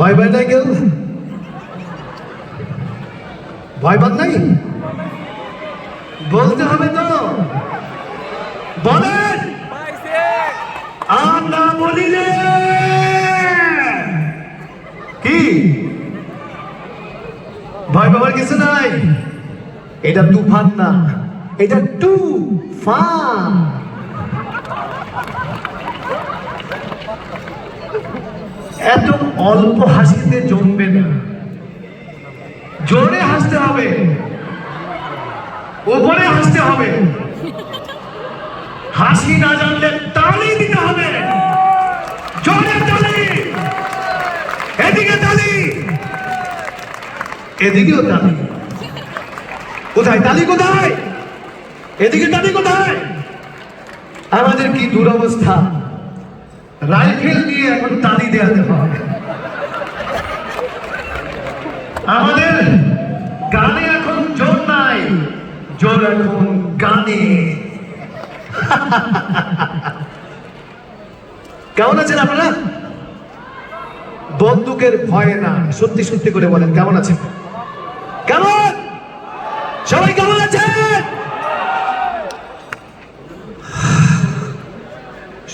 ভয় ভয় নাই কেউ? ভয় পান নাই? বলতে হবে তো। বলেন। আমরা বলিলে। কি? ভয় পাবার কিছু নাই। এটা তুফান না। এটা টু ফান এত অল্প হাসিতে জমবে না। জোরে হাসতে হবে। ওপরে হাসতে হবে। হাসি না জানলে তালি দিতে হবে। জোরে তালি। এদিকে তালি। এদিকেও তালি। কোথায়? তালি কোথায়? এদিকে তালি কোথায়? আমাদের কি দুরবস্থা? রাইফেল দিয়ে এখন তালি দেওয়াতে হয় আমাদের গানে এখন জোর নাই, জোর এখন গানে। কেমন আছেন আপনারা? বন্দুকের ভয়ে না সত্যি সত্যি করে বলেন, কেমন আছেন? কেমন সবাই কেমন আছেন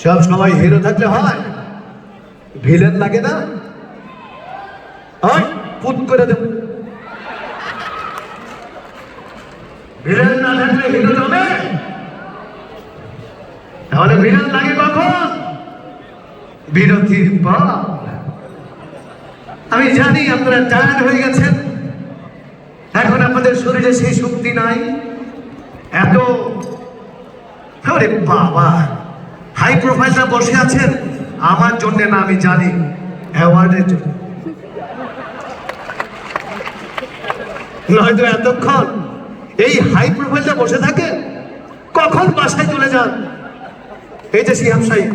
সব সময় হিরো থাকলে হয়। ভিলেন লাগে না? পুত করে দেব। ভিলেন না থাকলে হিরো হবে তাহলে ভিলেন লাগে কখন? বিরতির পর। আমি জানি আপনারা টায়ার্ড হয়ে গেছেন। এখন আমাদের শরীরে সেই শক্তি নাই। এত বাবা! হাই প্রোফাইলটা বসে আছেন? আমার জন্য না, আমি জানি। অ্যাওয়ার্ডের জন্য। নয়তো এতক্ষণ এই হাই প্রোফাইলটা বসে থাকে, কখন বাসায় চলে যান? এই যে সিহাম সাহেব,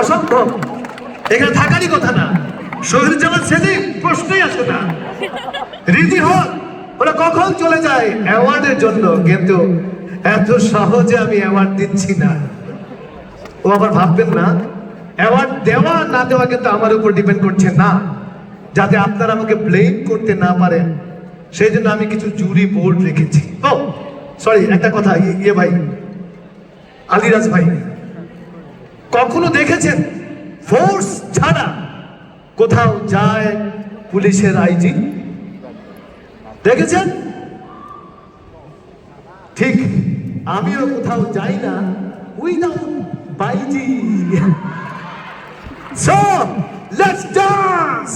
অসম্ভব। এখানে থাকারই কথা না। শহীদ জামান সেদিন প্রশ্নই আসে না। রীতি হোক ওরা কখন চলে যায়? অ্যাওয়ার্ডের জন্য। কিন্তু এত সহজে আমি অ্যাওয়ার্ড দিচ্ছি না। ও আবার ভাববেন না। অ্যাওয়ার্ড দেওয়া না দেওয়া কিন্তু আমার উপর ডিপেন্ড করছে না, যাতে আপনারা আমাকে ব্লেম করতে না পারেন। সেই জন্য আমি কিছু জুরি বোর্ড রেখেছি। ও, সরি, একটা কথা ইয়ে- ভাই, আলিরাজ ভাই। কখনো দেখেছেন? ফোর্স ছাড়া কোথাও যায় পুলিশের আইজি? দেখেছেন? ঠিক, আমিও কোথাও যাই না। উইদাউট বাইজি। সো লেটস ডান্স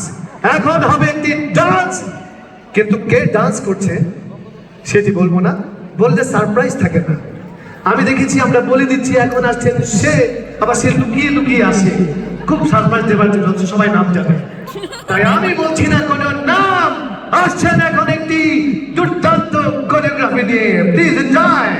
এখন হবে একটি ডান্স কিন্তু কে ডান্স করছে? সেটি বলব না। বললে সারপ্রাইজ থাকে না। আমি দেখেছি, আমরা বলে দিচ্ছি, এখন আসছেন সে। আবার সে লুকিয়ে লুকিয়ে আসে। খুব সারপ্রাইজ দেওয়ার জন্য সবাই নাম জানে। তাই আমি বলছি না কোন নাম। আসছেন এখন একটি দুর্দান্ত কোরিওগ্রাফি নিয়ে। Please enjoy